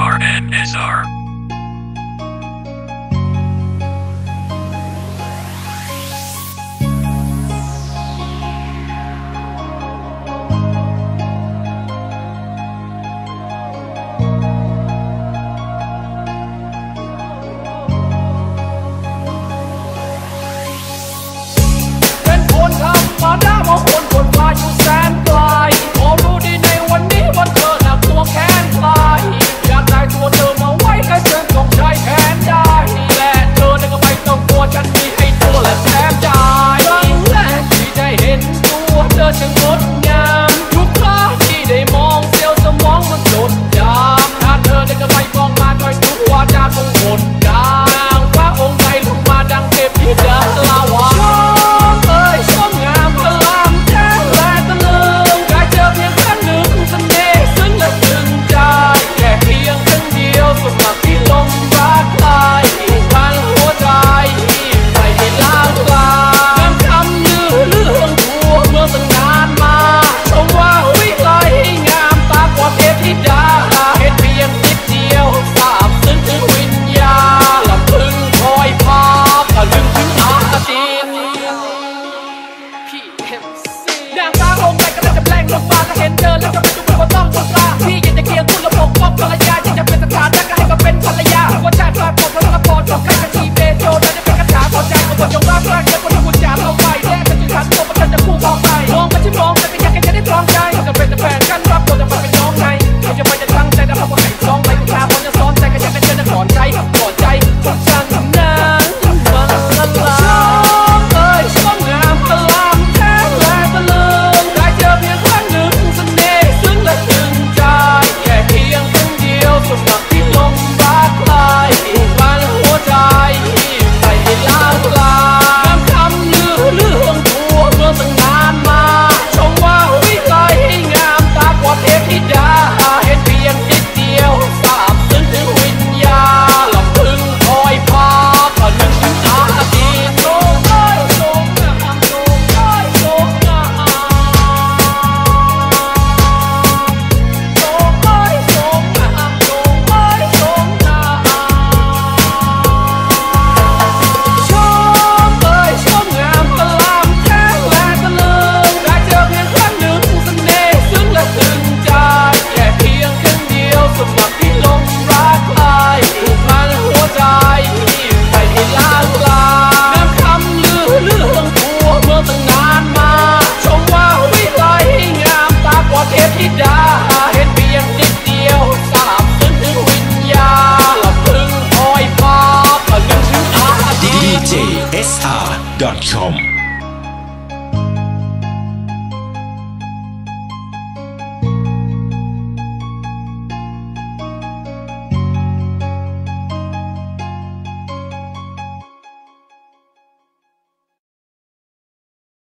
MRNSR. Look at the father and the look ยาเห็นเพียงนิดเดียวสาบซึ้งถึงวิญญาละพึงคอยฟ้าละนึกถึงอาดี djsr.com